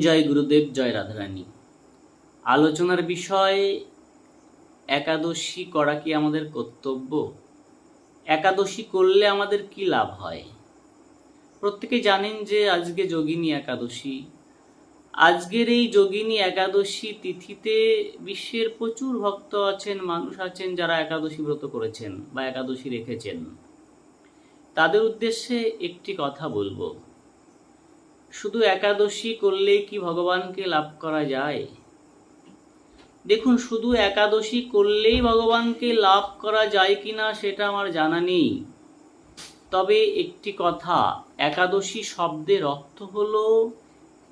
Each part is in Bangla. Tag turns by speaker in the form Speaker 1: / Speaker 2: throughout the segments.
Speaker 1: জয় গুরুদেব, জয় রাধারানী। আলোচনার বিষয়, একাদশী করা কি আমাদের কর্তব্য? একাদশী করলে আমাদের কি লাভ হয়? প্রত্যেকে জানেন যে আজকে যোগিনী একাদশী। আজকের এই যোগিনী একাদশী তিথিতে বিশ্বের প্রচুর ভক্ত আছেন, মানুষ আছেন যারা একাদশী ব্রত করেছেন বা একাদশী রেখেছেন। তাদের উদ্দেশ্যে একটি কথা বলব। শুধু একাদশী করলেই কি ভগবানকে লাভ করা যায়? দেখুন, শুধু একাদশী করলেই ভগবানকে লাভ করা যায় কিনা সেটা আমার জানা নেই। তবে একটি কথা, একাদশী শব্দের অর্থ হল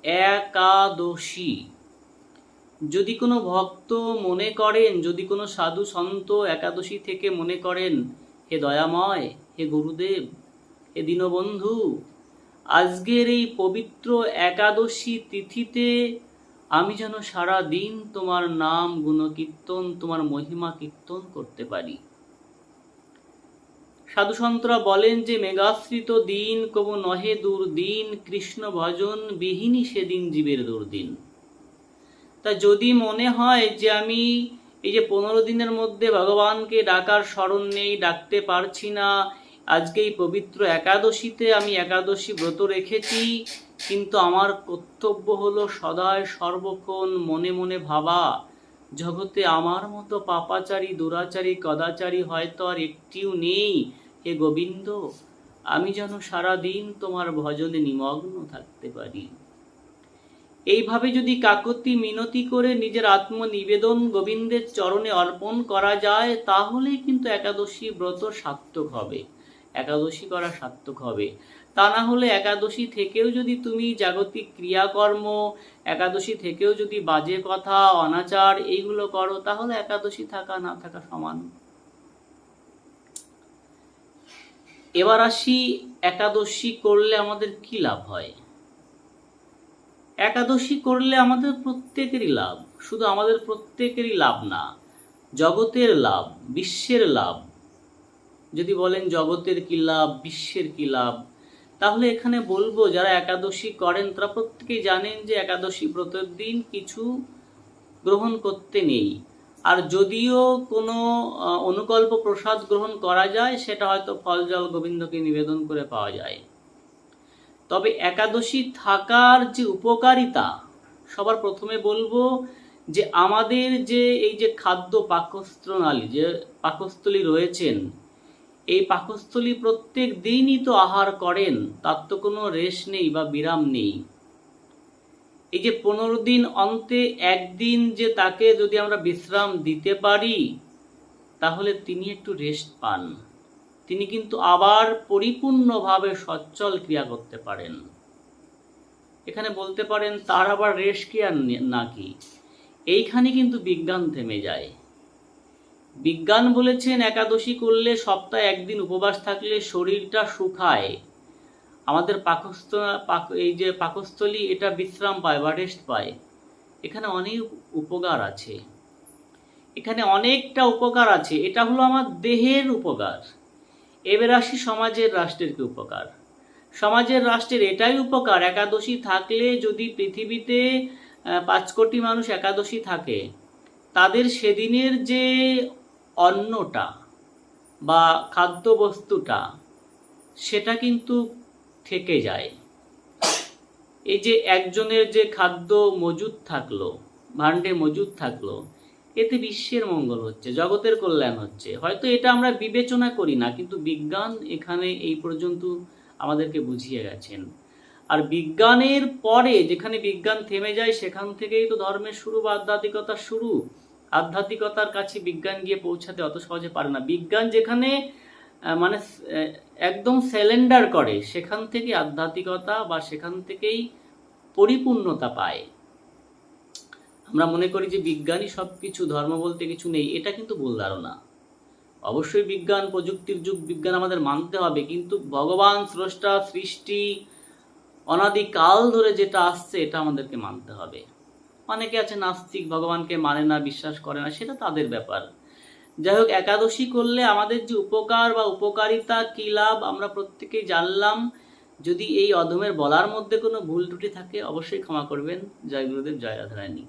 Speaker 1: একাদশী। যদি কোনো ভক্ত মনে করেন, যদি কোনো সাধু সন্ত একাদশী থেকে মনে করেন, হে দয়াময়, হে গুরুদেব, হে দীনবন্ধু আজকের এই পবিত্র একাদশী তিথিতে আমি যেন সারা দিন তোমার নাম, গুণকীর্তন, তোমার মহিমা কীর্তন করতে পারি। সাধুসন্তরা বলেন যে, মেঘাশ্রিত দিন, কবু নহে দুর্দিন কৃষ্ণ ভজন বিহীনই সেদিন জীবের দুর্দিন। তা যদি মনে হয় যে আমি এই যে পনেরো দিনের মধ্যে ভগবানকে ডাকার স্মরণ নেই, ডাকতে পারছি না আজকে এই পবিত্র একাদশীতে আমি একাদশী ব্রত রেখেছি, কিন্তু আমার কর্তব্য হলো সদায় সর্বক্ষণ মনে মনে ভাবা, জগতে আমার মতো পাপাচারী, দুরাচারী কদাচারী হয়তো আর একটিও নেই। হে গোবিন্দ, আমি যেন সারা দিন তোমার ভজনে নিমগ্ন থাকতে পারি। এইভাবে যদি কাকতি মিনতি করে নিজের আত্মনিবেদন গোবিন্দের চরণে অর্পণ করা যায়, তাহলেই কিন্তু একাদশী ব্রত সার্থক হবে। একাদশী করা সার্থক হবে। তা না হলে একাদশী থেকেও যদি তুমি জাগতিক ক্রিয়াকর্ম, একাদশী থেকেও যদি বাজে কথা, অনাচার এইগুলো করো, তাহলে একাদশী থাকা, না থাকা সমান। এবার আসি একাদশী করলে আমাদের কি লাভ হয়? একাদশী করলে আমাদের প্রত্যেকেরই লাভ। শুধু আমাদের প্রত্যেকেরই লাভ না, জগতের লাভ, বিশ্বের লাভ যদি বলেন জগতের কি লাভ, বিশ্বের কি লাভ? তাহলে এখানে বলব, যারা একাদশী করেন, তারা প্রত্যেকেই জানেন যে একাদশী ব্রতের দিন কিছু গ্রহণ করতে নেই। আর যদিও কোনো অনুকল্প প্রসাদ গ্রহণ করা যায়, সেটা হয়তো ফল জল গোবিন্দকে নিবেদন করে পাওয়া যায়। তবে একাদশী থাকার যে উপকারিতা, সবার প্রথমে বলব যে আমাদের যে এই যে খাদ্য পাকস্থনালী যে পাকস্থলী রয়েছেন এই পাকস্থলী প্রত্যেক দিনই তো আহার করেন, তার তো কোনো রেশ নেই বা বিরাম নেই। এই যে পনেরো দিন অন্তে একদিন যে তাকে যদি আমরা বিশ্রাম দিতে পারি, তাহলে তিনি একটু রেস্ট পান। তিনি কিন্তু আবার পরিপূর্ণভাবে সচ্ছল ক্রিয়া করতে পারেন। এখানে বলতে পারেন, তার আবার রেস্ট কি আর নাকি এইখানে কিন্তু বিজ্ঞান থেমে যায়। বিজ্ঞান বলেছেন একাদশী করলে সপ্তাহে একদিন উপবাস থাকলে শরীরটা শুকায়। আমাদের পাকস্থ, পাক, এই যে পাকস্থলী, এটা বিশ্রাম পায় বা রেস্ট পায়। এখানে অনেক উপকার আছে। এখানে অনেকটা উপকার আছে। এটা হলো আমার দেহের উপকার। এবার আসি সমাজের রাষ্ট্রের কি উপকার? সমাজের রাষ্ট্রের এটাই উপকার, একাদশী থাকলে যদি পৃথিবীতে পাঁচ কোটি মানুষ একাদশী থাকে, তাদের সেদিনের যে অন্নটা বা খাদ্যবস্তুটা, সেটা কিন্তু থেকে যায়। এই যে একজনের যে খাদ্য মজুদ থাকল, ভাণ্ডে মজুদ থাকল, এতে বিশ্বের মঙ্গল হচ্ছে, জগতের কল্যাণ হচ্ছে। হয়তো এটা আমরা বিবেচনা করি না, কিন্তু বিজ্ঞান এখানে এই পর্যন্ত আমাদেরকে বুঝিয়ে গেছেন। আর বিজ্ঞানের পরে যেখানে বিজ্ঞান থেমে যায়, সেখান থেকেই তো ধর্মের শুরু বা আধ্যাত্মিকতার শুরু। আধ্যাত্মিকতার কাছে বিজ্ঞান গিয়ে পৌঁছাতে অত সহজে পারে না। বিজ্ঞান যেখানে মানে একদম স্যালেন্ডার করে, সেখান থেকে আধ্যাত্মিকতা বা সেখান থেকেই পরিপূর্ণতা পায়। আমরা মনে করি যে বিজ্ঞানই সব কিছু ধর্ম বলতে কিছু নেই, এটা কিন্তু ভুল ধারণা। অবশ্যই বিজ্ঞান, প্রযুক্তির যুগ, বিজ্ঞান আমাদের মানতে হবে, কিন্তু ভগবান, স্রষ্টা, সৃষ্টি অনাদিকাল ধরে যেটা আসছে, এটা আমাদেরকে মানতে হবে। অনেকে আছে নাস্তিক, ভগবানকে মানে না, বিশ্বাস করে না, সেটা তাদের ব্যাপার। যাই হোক একাদশী করলে আমাদের যে উপকার বা উপকারিতা, কী লাভ, আমরা প্রত্যেকেই জানলাম। যদি এই অধমের বলার মধ্যে কোনো ভুল ত্রুটি থাকে, অবশ্যই ক্ষমা করবেন। জয় গুরুদেব, জয় রাধারানী।